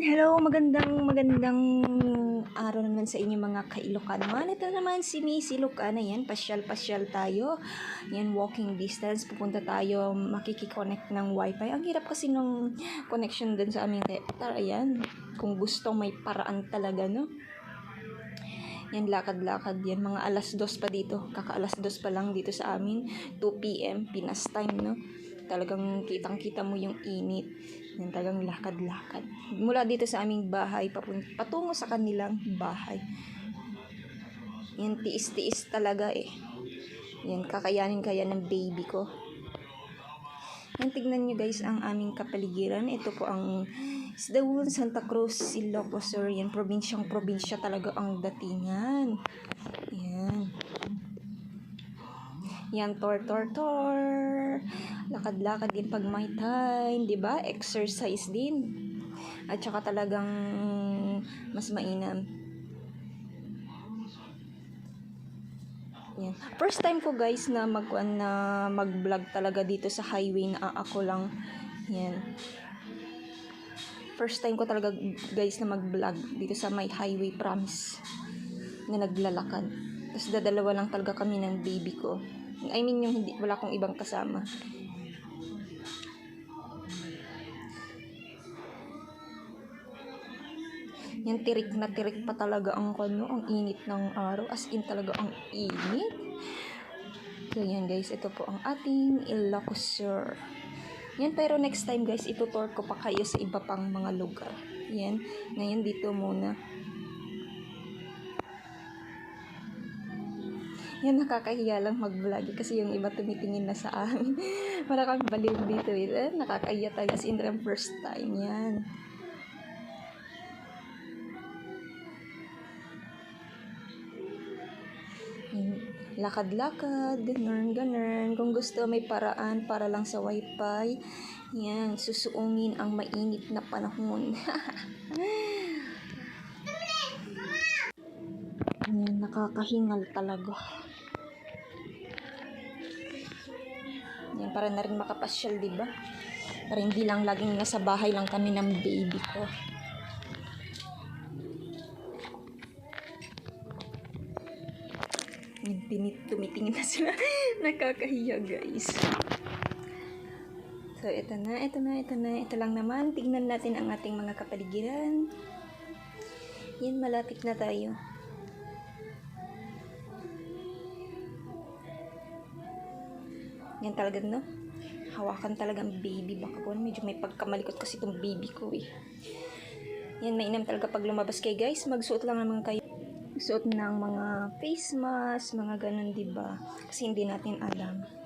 Hello, magandang magandang araw naman sa inyo mga kailokanoan. Ito naman si Miss Ilocana yan, pasyal-pasyal tayo. Yan, walking distance. Pupunta tayo, makikiconnect ng wifi. Ang hirap kasi nung connection dun sa aming reptar. Ayan, kung gusto may paraan talaga, no? Yan, lakad-lakad yan. Mga alas dos pa dito. Kaka alas dos pa lang dito sa amin. 2 p.m. Pinas time, no? Talagang kitang-kita mo yung init. Yan, talagang lakad-lakad. Mula dito sa aming bahay, patungo sa kanilang bahay. Yan, tiis-tiis talaga eh. Yan, kakayanin kaya ng baby ko. Yan, tignan nyo guys ang aming kapaligiran. Ito po ang Isdaun, Santa Cruz, Ilocos. Yan, probinsyang probinsya talaga ang datingan. Yan. Yan, tor, tor, tor. Lakad-lakad din pag may time, di ba? Exercise din. At saka talagang mas mainam. Yan. First time ko guys na mag na mag-vlog talaga dito sa highway na ako lang. Yan. First time ko talaga guys na mag-vlog dito sa may highway promise na naglalakad. Tapos dadalawa lang talaga kami ng baby ko. I mean yung hindi wala akong ibang kasama. Yan tirik na tirik pa talaga ang kano, ang init ng araw. As in talaga ang init. So yan guys, ito po ang ating Ilocos Sur. Yan, pero next time guys, itutour ko pa kayo sa iba pang mga lugar. Yan, ngayon dito muna. Yan, nakakahiya lang mag-vlog kasi yung iba tumitingin na sa amin. Para kami baliw dito. Eh. Nakakahiya talaga as in first time. Yan. Yan. Lakad-lakad, ganun, ganun. Kung gusto, may paraan para lang sa wifi. Yan, susuungin ang mainit na panahon. Yan, nakakahingal talaga. Yan, para na rin makapasyal, di ba? Para hindi lang laging nasa bahay lang kami ng baby ko. Pinit, tumitingin na sila. Nakakahiya, guys. So, ito na, ito na, ito na. Ito lang naman. Tignan natin ang ating mga kapaligiran. Yan, malapit na tayo. Yan talaga, no? Hawakan talaga ang baby. Baka po, medyo may pagkamalikot kasi itong baby ko, eh. Yan, mainam talaga pag lumabas kayo, guys. Magsuot lang naman kayo. Suot ng mga face mask, mga ganun, ba? Kasi hindi natin alam.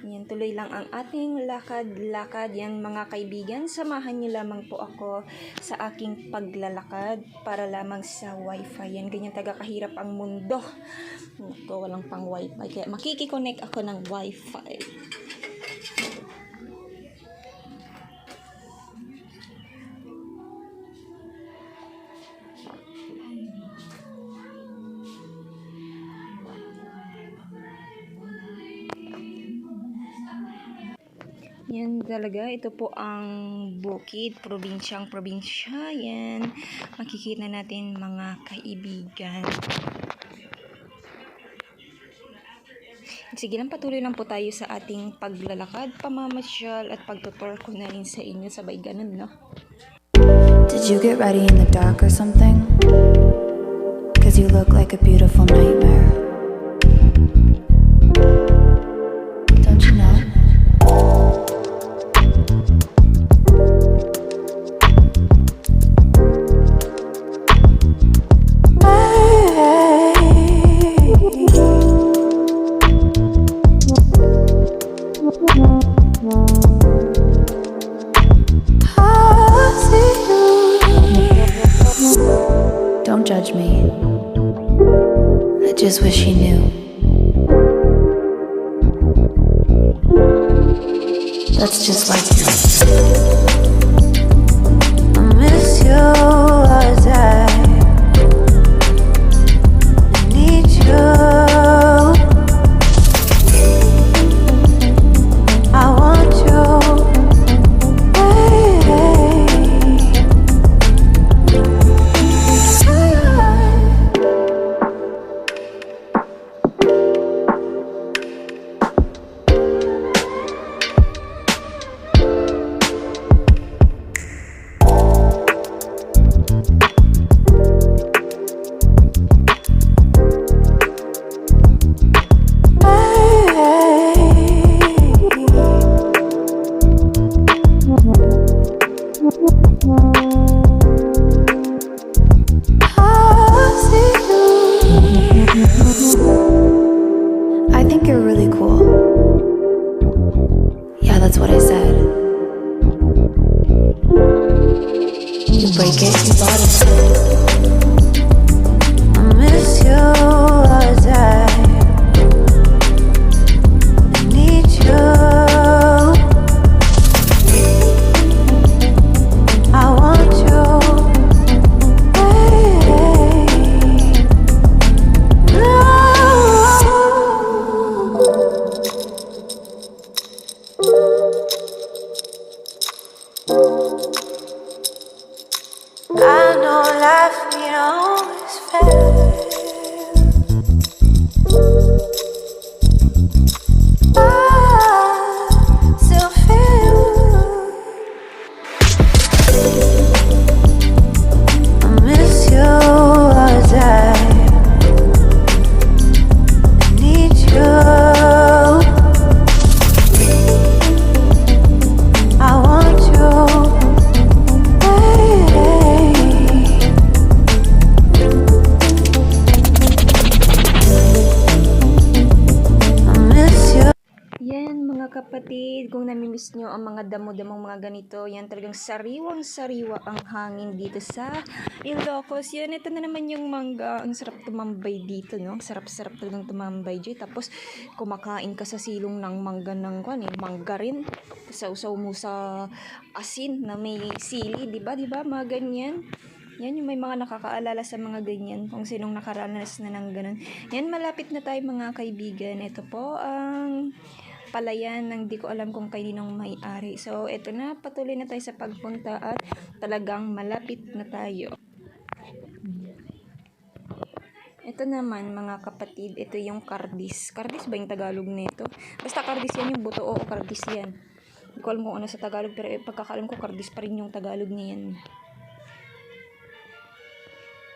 Yan, tuloy lang ang ating lakad-lakad. Yan, mga kaibigan, samahan niyo lamang po ako sa aking paglalakad para lamang sa wifi. Yan, ganyan taga kahirap ang mundo. Ito, walang pang wifi. Kaya makikiconnect ako ng wifi. Yan talaga, ito po ang bukid, probinsyang probinsya. Yan, makikita natin mga kaibigan. Sige lang, patuloy lang po tayo sa ating paglalakad, pamamasyal at pagtutor ko na rin sa inyo. Sabay ganun, no? Did you get ready in the dark or something? Cause you look like a beautiful nightmare. Don't judge me. I just wish you knew. That's just like you. always felt kapatid, kung namimiss nyo ang mga damo-damong mga ganito, yan talagang sariwang-sariwa ang hangin dito sa Ilocos. Yan, ito na naman yung mangga. Ang sarap tumambay dito, no? Ang sarap-sarap talagang tumambay dito. Tapos, kumakain ka sa silong ng mangga ng kwan, eh, mangga rin. Sausaw mo sa asin na may sili, di ba? Di ba? Mga ganyan. Yan yung may mga nakakaalala sa mga ganyan kung sinong nakaranas na ng ganun. Yan, malapit na tayo mga kaibigan. Ito po ang palayan ng di ko alam kung kaninong may-ari. So, ito na. Patuloy na tayo sa pagpunta at talagang malapit na tayo. Ito naman mga kapatid, ito yung kardis. Kardis ba yung Tagalog nito? Basta kardis yan yung buto. Oo, kardis yan. Hindi ko alam kung ano sa Tagalog pero eh, pagkakalam ko kardis pa rin yung Tagalog niyan.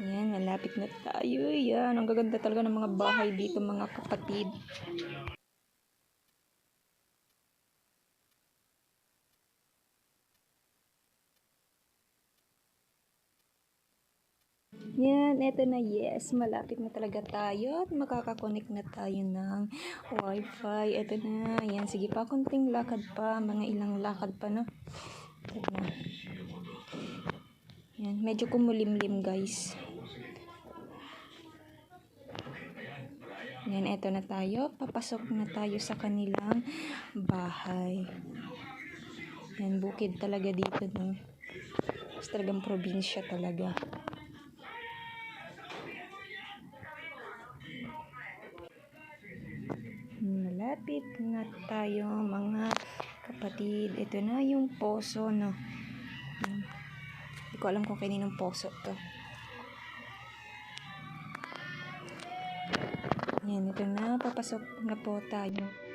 Yan, malapit na tayo. Yan, ang gaganda talaga ng mga bahay dito mga kapatid. Yan, eto na yes, malapit na talaga tayo at makakakonect na tayo ng wifi. Eto na, yan, sige pa, konting lakad pa, mga ilang lakad pa, no? Eto na. Yan, medyo kumulimlim guys. Yan, eto na tayo. Papasok na tayo sa kanilang bahay. Yan, bukid talaga dito, no? Mas talagang probinsya talaga. Malapit na tayo mga kapatid. Ito na yung poso, no? Yan. Hindi ko alam kung kaninong poso to. Yan, ito na. Papasok na po tayo.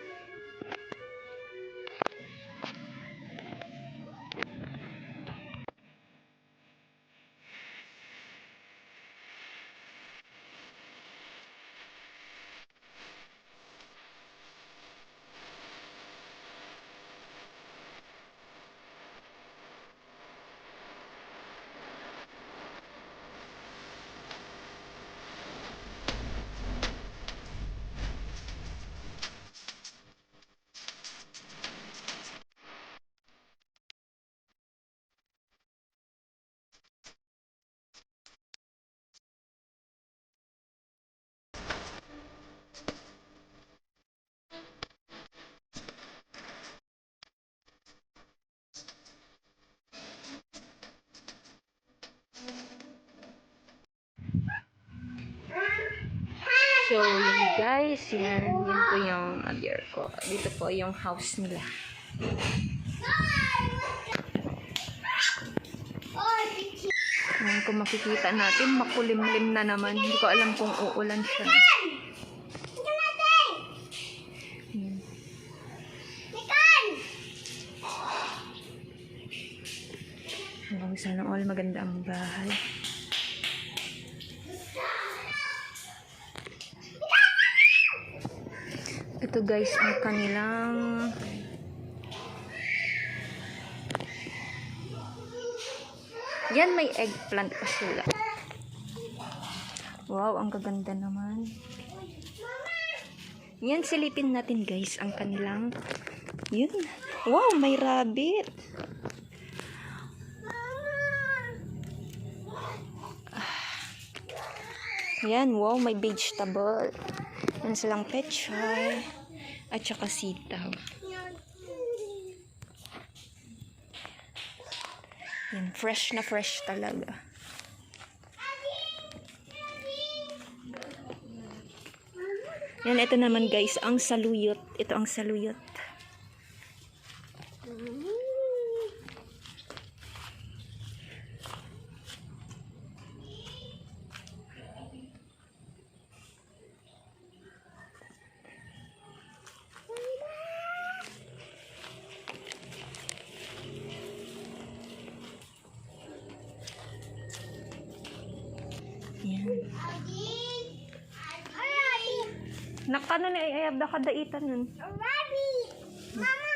Guys, yan. Yan po yung adyar ko. Dito po yung house nila. Yan, kung makikita natin, makulimlim na naman. Hindi ko alam kung uulan siya. Hanggang sana all maganda ang bahay. Ito guys, ang kanilang Yan, may eggplant pa sila. Wow, ang gaganda naman. Yan, silipin natin guys, ang kanilang yun. Wow, may rabbit. Yan, wow, may vegetable. Yan silang pechay. At saka sitaw. Yan, fresh na fresh talaga. Yan, ito naman guys, ang saluyot. Ito ang saluyot. Nakano ni ayab na kadaitan nun. Rabbit! Mama!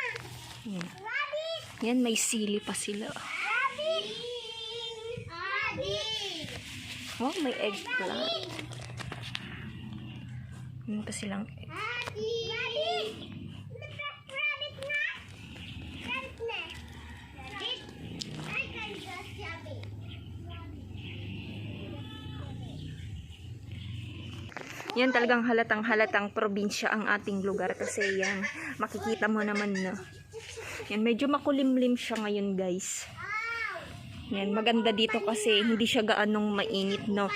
Yan. Rabbit! Yan, may sili pa sila. Rabbit! Rabbit! Oh, may eggplant. Yan pa silang Rabbit! Rabbit! Rabbit na! Rabbit na! Rabbit! I can just rabbit. Yan talagang halatang halatang probinsya ang ating lugar kasi yan, makikita mo naman na. Yan, medyo makulimlim siya ngayon guys. Yan, maganda dito kasi hindi siya gaanong mainit, no?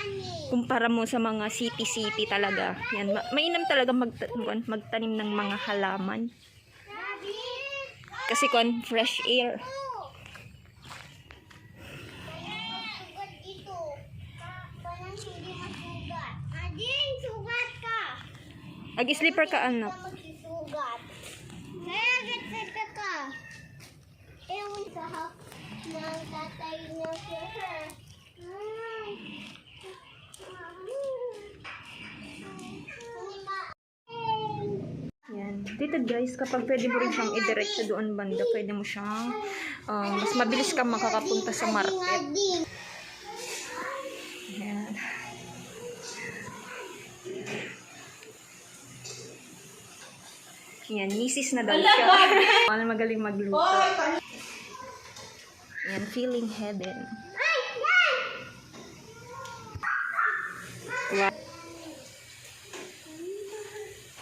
Kumpara mo sa mga city-city talaga. Yan, ma- mainam talaga magta- magtanim ng mga halaman. Kasi kon fresh air. Sugat ito. Pa- Parang hindi masugat. Ading, sugat ka. Ag-sleeper ka anak. Kaya gatsa ka. Ewan sa hap ng tatay na siya. Yan. Dito guys, kapag pwede mo rin siyang i-direct sa doon banda, pwede mo siyang um, mas mabilis kang makakapunta sa market. Yan, misis na daw siya. Ano magaling magluto. Yan, feeling heaven. Wow.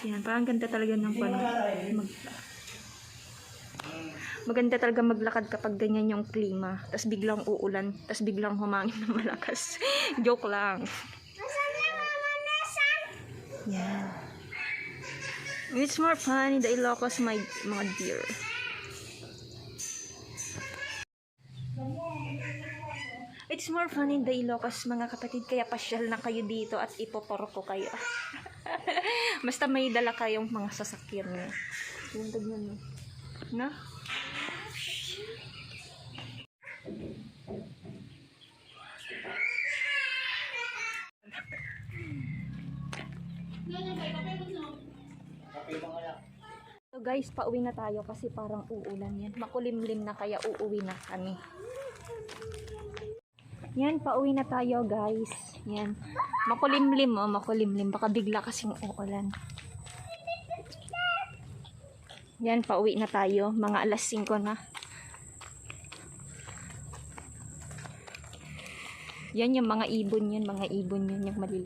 Yan, parang ganda talaga ng pan. Mag, maganda talaga maglakad kapag ganyan yung klima. Tapos biglang uulan. Tapos biglang humangin na malakas. Joke lang. Nasaan na mama? Nasaan? Yeah. It's more fun in the Ilocos, my mga dear. It's more fun in the Ilocos, mga kapatid. Kaya pasyal na kayo dito at ipoporo ko kayo. Basta may dala kayong mga sasakyan niyo. Yung tignan mo. Na? So guys, pauwi na tayo kasi parang uulan yan. Makulimlim na kaya uuwi na kami. Yan, pauwi na tayo guys. Yan. Makulimlim oh, makulimlim. Baka bigla kasing uulan. Yan, pauwi na tayo. Mga alas 5 na. Yan yung mga ibon yun, mga ibon yun, yung maliliit.